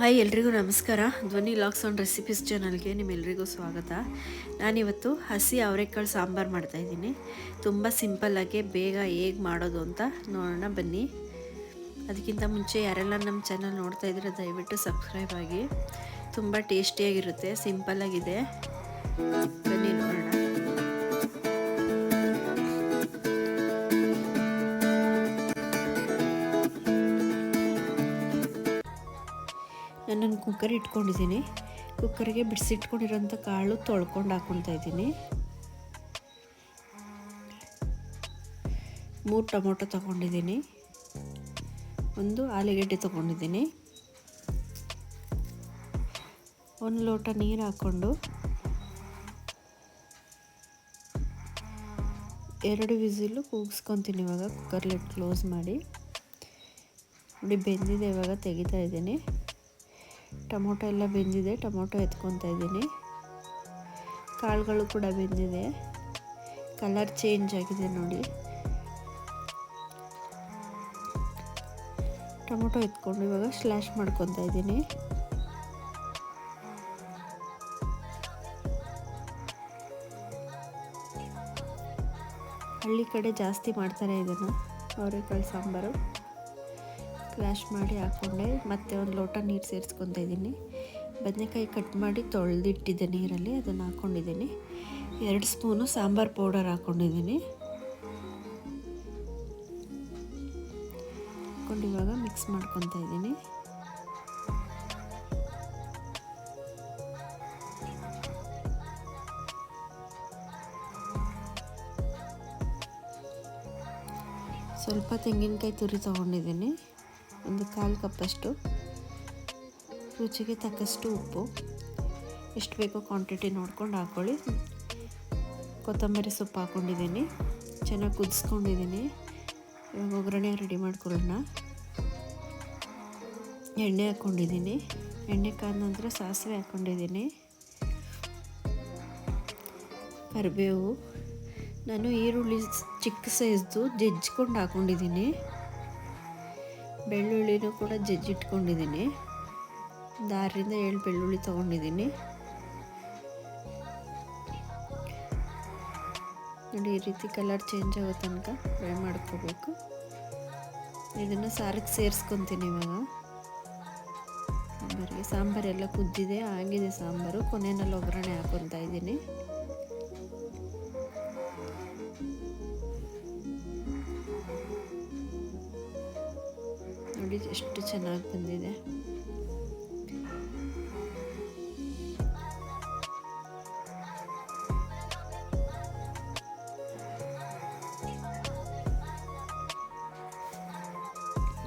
Hi ಎಲ್ರಿಗೂ ನಮಸ್ಕಾರ. ಧ್ವನಿ ಲಾಕ್ಸ್ ಆನ್ ರೆಸಿಪೀಸ್ ಚಾನಲ್ಗೆ ನಿಮ್ಮೆಲ್ರಿಗೂ ಸ್ವಾಗತ. ನಾನಿವತ್ತು ಹಸಿ ಅವರೆಕಾಳು ಸಾಂಬಾರು ಮಾಡ್ತಾಯಿದ್ದೀನಿ ತುಂಬ ಸಿಂಪಲ್ಲಾಗಿ ಬೇಗ ಹೇಗೆ ಮಾಡೋದು ಅಂತ ನೋಡೋಣ ಬನ್ನಿ. ಅದಕ್ಕಿಂತ ಮುಂಚೆ ಯಾರೆಲ್ಲ ನಮ್ಮ ಚಾನಲ್ ನೋಡ್ತಾ ಇದ್ರೆ ದಯವಿಟ್ಟು ಸಬ್ಸ್ಕ್ರೈಬ್ ಆಗಿ. ತುಂಬ ಟೇಸ್ಟಿಯಾಗಿರುತ್ತೆ ಸಿಂಪಲ್ಲಾಗಿದೆ ನಾನೊಂದು ಕುಕ್ಕರ್ ಇಟ್ಕೊಂಡಿದ್ದೀನಿ. ಕುಕ್ಕರ್ಗೆ ಬಿಡಿಸಿಟ್ಕೊಂಡಿರೋಂಥ ಕಾಳು ತೊಳ್ಕೊಂಡು ಹಾಕ್ಕೊಳ್ತಾ ಇದ್ದೀನಿ. ಮೂರು ಟೊಮೊಟೊ ತೊಗೊಂಡಿದ್ದೀನಿ. ಒಂದು ಆಲೂಗಡ್ಡೆ ತೊಗೊಂಡಿದ್ದೀನಿ. ಒಂದು ಲೋಟ ನೀರು ಹಾಕ್ಕೊಂಡು ಎರಡು ವಿಸಿಲು ಕೂಗಿಸ್ಕೊತೀನಿ ಇವಾಗ ಕುಕ್ಕರ್ ಲೆಟ್ ಕ್ಲೋಸ್ ಮಾಡಿ. ನೋಡಿ ಬೆಂದಿದೆ ಇವಾಗ ತೆಗಿತಾ ಇದ್ದೀನಿ. ಟೊಮೊಟೊ ಎಲ್ಲ ಬೆಂದಿದೆ, ಟೊಮೊಟೊ ಎತ್ಕೊತಾ ಇದ್ದೀನಿ. ಕಾಳುಗಳು ಕೂಡ ಬೆಂದಿದೆ. ಕಲರ್ ಚೇಂಜ್ ಆಗಿದೆ ನೋಡಿ. ಟೊಮೊಟೊ ಎತ್ಕೊಂಡು ಇವಾಗ ಸ್ಲ್ಯಾಶ್ ಮಾಡ್ಕೊತಾ ಇದ್ದೀನಿ. ಹಳ್ಳಿ ಕಡೆ ಜಾಸ್ತಿ ಮಾಡ್ತಾರೆ ಇದನ್ನು, ಅವರೆಕಾಳು ಸಾಂಬಾರು. ಕ್ಲಾಶ್ ಮಾಡಿ ಹಾಕ್ಕೊಂಡೆ ಮತ್ತೆ ಒಂದು ಲೋಟ ನೀರು ಸೇರಿಸ್ಕೊತಾ ಇದ್ದೀನಿ. ಬದನೆಕಾಯಿ ಕಟ್ ಮಾಡಿ ತೊಳೆದಿಟ್ಟಿದ್ದೆ ನೀರಲ್ಲಿ, ಅದನ್ನು ಹಾಕ್ಕೊಂಡಿದ್ದೀನಿ ಎರಡು ಸ್ಪೂನು ಸಾಂಬಾರು ಪೌಡರ್ ಹಾಕ್ಕೊಂಡಿದ್ದೀನಿ ಹಾಕ್ಕೊಂಡು ಇವಾಗ ಮಿಕ್ಸ್ ಮಾಡ್ಕೊತಾ ಇದ್ದೀನಿ. ಸ್ವಲ್ಪ ತೆಂಗಿನಕಾಯಿ ತುರಿ ತೊಗೊಂಡಿದ್ದೀನಿ. ಒಂದು ಕಾಲು ಕಪ್ಪಷ್ಟು, ರುಚಿಗೆ ತಕ್ಕಷ್ಟು ಉಪ್ಪು. ಎಷ್ಟು ಬೇಕೋ ಕ್ವಾಂಟಿಟಿ ನೋಡ್ಕೊಂಡು ಹಾಕ್ಕೊಳ್ಳಿ. ಕೊತ್ತಂಬರಿ ಸೊಪ್ಪು ಹಾಕ್ಕೊಂಡಿದ್ದೀನಿ. ಚೆನ್ನಾಗಿ ಕುದಿಸ್ಕೊಂಡಿದ್ದೀನಿ. ಇವಾಗ ಒಗ್ಗರಣೆ ರೆಡಿ ಮಾಡ್ಕೊಳ್ಳೋಣ. ಎಣ್ಣೆ ಹಾಕ್ಕೊಂಡಿದ್ದೀನಿ. ಎಣ್ಣೆ ಕಾದ ನಂತರ ಸಾಸಿವೆ ಹಾಕ್ಕೊಂಡಿದ್ದೀನಿ. ಕರಿಬೇವು. ನಾನು ಈರುಳ್ಳಿ ಚಿಕ್ಕ ಸೈಜ್ದು ಜಜ್ಜಿಕೊಂಡು ಹಾಕ್ಕೊಂಡಿದ್ದೀನಿ. ಬೆಳ್ಳುಳ್ಳಿನೂ ಕೂಡ ಜಜ್ಜಿಟ್ಕೊಂಡಿದ್ದೀನಿ. ಒಂದು ಆರರಿಂದ ಏಳು ಬೆಳ್ಳುಳ್ಳಿ ತೊಗೊಂಡಿದ್ದೀನಿ. ನೋಡಿ, ಈ ರೀತಿ ಕಲರ್ ಚೇಂಜ್ ಆಗೋ ತನಕ ಫ್ರೈ ಮಾಡ್ಕೋಬೇಕು. ಇದನ್ನು ಸಾರಿಗೆ ಸೇರಿಸ್ಕೊತೀನಿ ಇವಾಗ. ಸಾಂಬಾರಿಗೆ. ಸಾಂಬಾರೆಲ್ಲ ಕುದ್ದಿದೆ, ಆಗಿದೆ ಸಾಂಬಾರು. ಕೊನೆಯಲ್ಲಿ ಒಗ್ಗರಣೆ ಹಾಕೊತಾ ಇದ್ದೀನಿ. ನೋಡಿ ಎಷ್ಟು ಚೆನ್ನಾಗಿ ಬಂದಿದೆ.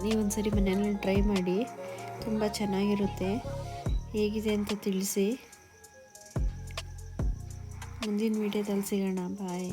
ನೀವೊಂದ್ಸರಿ ಮನೆಯಲ್ಲಿ ಟ್ರೈ ಮಾಡಿ, ತುಂಬ ಚೆನ್ನಾಗಿರುತ್ತೆ. ಹೇಗಿದೆ ಅಂತ ತಿಳಿಸಿ. ಮುಂದಿನ ವೀಡಿಯೋದಲ್ಲಿ ಸಿಗೋಣ. ಬಾಯ್.